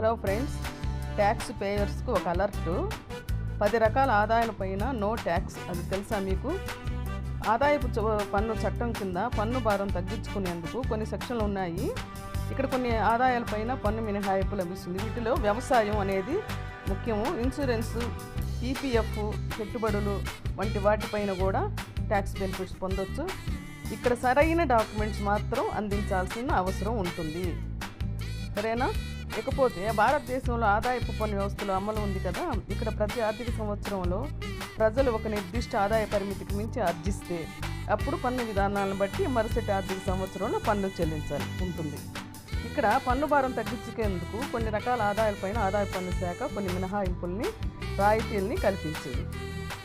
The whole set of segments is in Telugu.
హలో ఫ్రెండ్స్ ట్యాక్స్ పేయర్స్కు ఒక అలర్ట్. పది రకాల ఆదాయాల పైన నో ట్యాక్స్ అది తెలుసా మీకు? ఆదాయపు చ- పన్ను చట్టం కింద పన్ను భారం తగ్గించుకునేందుకు కొన్ని సెక్షన్లు ఉన్నాయి. ఇక్కడ కొన్ని ఆదాయాలపైన పన్ను మినహాయింపు లభిస్తుంది. వీటిలో వ్యవసాయం అనేది ముఖ్యము. ఇన్సూరెన్స్ ఈపీఎఫ్ పెట్టుబడులు వంటి వాటిపైన కూడా ట్యాక్స్ బెనిఫిట్స్ పొందొచ్చు. ఇక్కడ సరైన డాక్యుమెంట్స్ మాత్రం అందించాల్సిన అవసరం ఉంటుంది. సరేనా? ఇకపోతే భారతదేశంలో ఆదాయపు పన్ను వ్యవస్థలో అమలు ఉంది కదా. ఇక్కడ ప్రతి ఆర్థిక సంవత్సరంలో ప్రజలు ఒక నిర్దిష్ట ఆదాయ పరిమితికి మించి ఆర్జిస్తే అప్పుడు పన్ను విధానాలను బట్టి మరుసటి ఆర్థిక సంవత్సరంలో పన్ను చెల్లించాలి ఉంటుంది. ఇక్కడ పన్ను భారం తగ్గించుకేందుకు కొన్ని రకాల ఆదాయాలపైన ఆదాయ పన్ను శాఖ కొన్ని మినహాయింపుల్ని రాయితీల్ని కల్పించింది.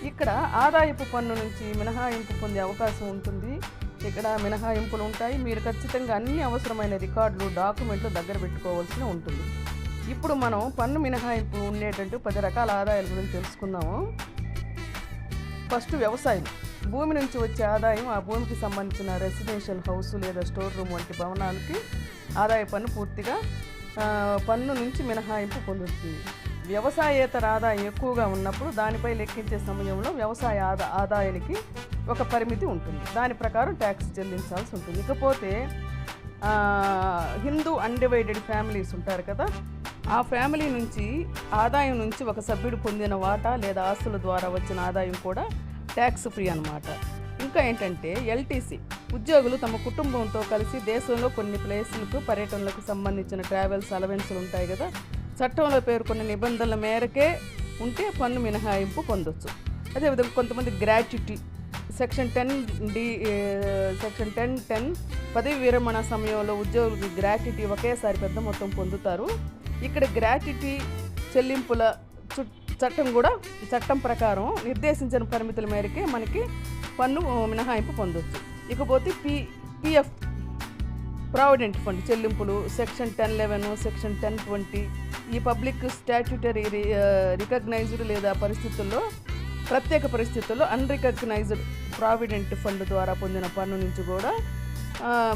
ఇక్కడ ఆదాయపు పన్ను నుంచి మినహాయింపు పొందే అవకాశం ఉంటుంది. ఇక్కడ మినహాయింపులు ఉంటాయి మీరు ఖచ్చితంగా అన్ని అవసరమైన రికార్డులు డాక్యుమెంట్లు దగ్గర పెట్టుకోవాల్సి ఉంటుంది. ఇప్పుడు మనం పన్ను మినహాయింపు ఉండేటట్టు పది రకాల ఆదాయాల గురించి తెలుసుకుందాము. ఫస్ట్ వ్యవసాయం. భూమి నుంచి వచ్చే ఆదాయం ఆ భూమికి సంబంధించిన రెసిడెన్షియల్ హౌస్ లేదా స్టోర్ రూమ్ వంటి భవనాలకి ఆదాయ పన్ను పూర్తిగా పన్ను నుంచి మినహాయింపు పొందుతుంది. వ్యవసాయేతర ఆదాయం ఎక్కువగా ఉన్నప్పుడు దానిపై లెక్కించే సమయంలో వ్యవసాయ ఆదా ఆదాయానికి ఒక పరిమితి ఉంటుంది. దాని ప్రకారం ట్యాక్స్ చెల్లించాల్సి ఉంటుంది. ఇకపోతే హిందూ అన్డివైడెడ్ ఫ్యామిలీస్ ఉంటారు కదా ఆ ఫ్యామిలీ నుంచి ఆదాయం నుంచి ఒక సభ్యుడు పొందిన వాటా లేదా ఆస్తుల ద్వారా వచ్చిన ఆదాయం కూడా ట్యాక్స్ ఫ్రీ అన్నమాట. ఇంకా ఏంటంటే ఎల్టీసీ ఉద్యోగులు తమ కుటుంబంతో కలిసి దేశంలో కొన్ని ప్లేసులకు పర్యటనలకు సంబంధించిన ట్రావెల్స్ అలవెన్స్లు ఉంటాయి కదా చట్టంలో పేర్కొన్న నిబంధనల మేరకే ఉంటే పన్ను మినహాయింపు పొందొచ్చు. అదేవిధంగా కొంతమంది gratuity section ten D section ten ten పదవి విరమణ సమయంలో ఉద్యోగులకు గ్రాట్యుటీ ఒకేసారి పెద్ద మొత్తం పొందుతారు. ఇక్కడ గ్రాట్యుటీ చెల్లింపుల చు- చట్టం కూడా చట్టం ప్రకారం నిర్దేశించిన పరిమితుల మేరకే మనకి పన్ను మినహాయింపు పొందొచ్చు. ఇకపోతే పి పిఎఫ్ ప్రావిడెంట్ ఫండ్ చెల్లింపులు section ten eleven section ten twenty ఈ పబ్లిక్ స్టాట్యూటరీ రికగ్నైజ్డ్ లేదా పరిస్థితుల్లో ప్రత్యేక పరిస్థితుల్లో అన్రికగ్నైజ్డ్ ప్రావిడెంట్ ఫండ్ ద్వారా పొందిన పన్ను నుంచి కూడా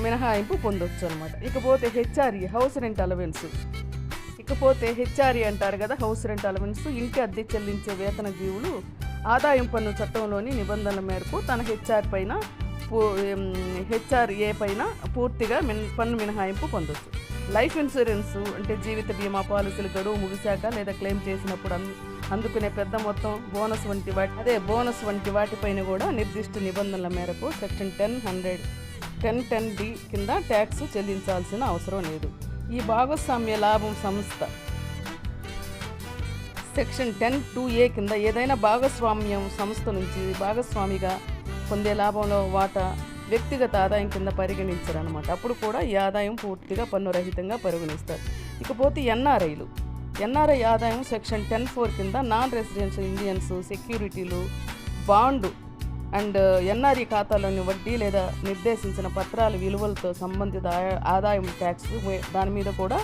మినహాయింపు పొందొచ్చు అనమాట ఇకపోతే హెచ్ఆర్ఈ హౌస్ రెంట్ అలవెన్స్ ఇకపోతే హెచ్ఆర్ఈ అంటారు కదా హౌస్ రెంట్ అలవెన్స్ ఇంటి అద్దె చెల్లించే వేతన జీవులు ఆదాయం పన్ను చట్టంలోని నిబంధనల మేరకు తన హెచ్ఆర్ పైన హెచ్ఆర్ఏ పైన పూర్తిగా మిన్ పన్ను మినహాయింపు పొందొచ్చు. లైఫ్ ఇన్సూరెన్స్ అంటే జీవిత బీమా పాలసీలు గడువు ముగిశాక లేదా క్లెయిమ్ చేసినప్పుడు అందు- అందుకునే పెద్ద మొత్తం బోనస్ వంటి వాటి అదే బోనస్ వంటి వాటిపైన కూడా నిర్దిష్ట నిబంధనల మేరకు section ten hundred ten ten D కింద ట్యాక్స్ చెల్లించాల్సిన అవసరం లేదు. ఈ భాగస్వామ్య లాభం సంస్థ సెక్షన్ టెన్ టూ ఏ కింద ఏదైనా భాగస్వామ్యం సంస్థ నుంచి భాగస్వామిగా పొందే లాభంలో వాటా వ్యక్తిగత ఆదాయం కింద పరిగణించరు అనమాట అప్పుడు కూడా ఈ ఆదాయం పూర్తిగా పన్ను రహితంగా పరిగణిస్తారు. ఇకపోతే ఎన్ఆర్ఐలు. ఎన్ఆర్ఐ ఆదాయం సెక్షన్ టెన్ ఫోర్ కింద నాన్ రెసిడెన్షియల్ ఇండియన్స్ సెక్యూరిటీలు బాండు అండ్ ఎన్ఆర్ఈ ఖాతాలోని వడ్డీ లేదా నిర్దేశించిన పత్రాల విలువలతో సంబంధిత ఆ- ఆదాయం ట్యాక్స్ దాని మీద కూడా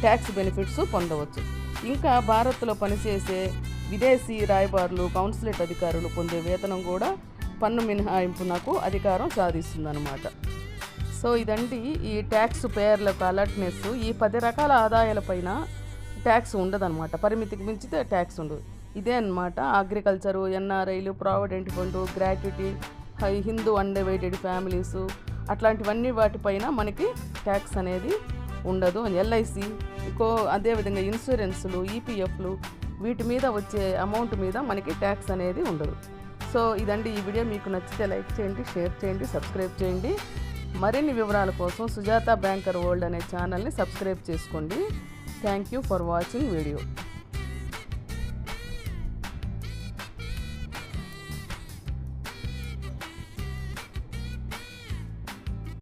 ట్యాక్స్ బెనిఫిట్స్ పొందవచ్చు. ఇంకా భారత్లో పనిచేసే విదేశీ రాయబారులు కౌన్సిలేట్ అధికారులు పొందే వేతనం కూడా పన్ను మినహాయింపు నాకు అధికారం సాధిస్తుందన్నమాట. సో ఇదండి ఈ ట్యాక్స్ పేర్లకు అలర్ట్నెస్. ఈ పది రకాల ఆదాయాలపైన ట్యాక్స్ ఉండదన్నమాట. పరిమితికి మించితే ట్యాక్స్ ఉండదు. ఇదే అన్నమాట. అగ్రికల్చరు ఎన్ఆర్ఐలు ప్రావిడెంట్ ఫండ్ గ్రాట్యుటీ హై హిందూ అన్డివైడెడ్ ఫ్యామిలీస్ అట్లాంటివన్నీ వాటిపైన మనకి ట్యాక్స్ అనేది ఉండదు. ఎల్ఐసి ఇంకో అదేవిధంగా ఇన్సూరెన్సులు ఈపీఎఫ్లు వీటి మీద వచ్చే అమౌంట్ మీద మనకి ట్యాక్స్ అనేది ఉండదు. సో ఇదండి ఈ వీడియో మీకు నచ్చితే లైక్ చేయండి షేర్ చేయండి సబ్స్క్రైబ్ చేయండి. మరిన్ని వివరాల కోసం సుజాత బ్యాంకర్ వరల్డ్ అనే ఛానల్ని సబ్స్క్రైబ్ చేసుకోండి. Thank you for watching video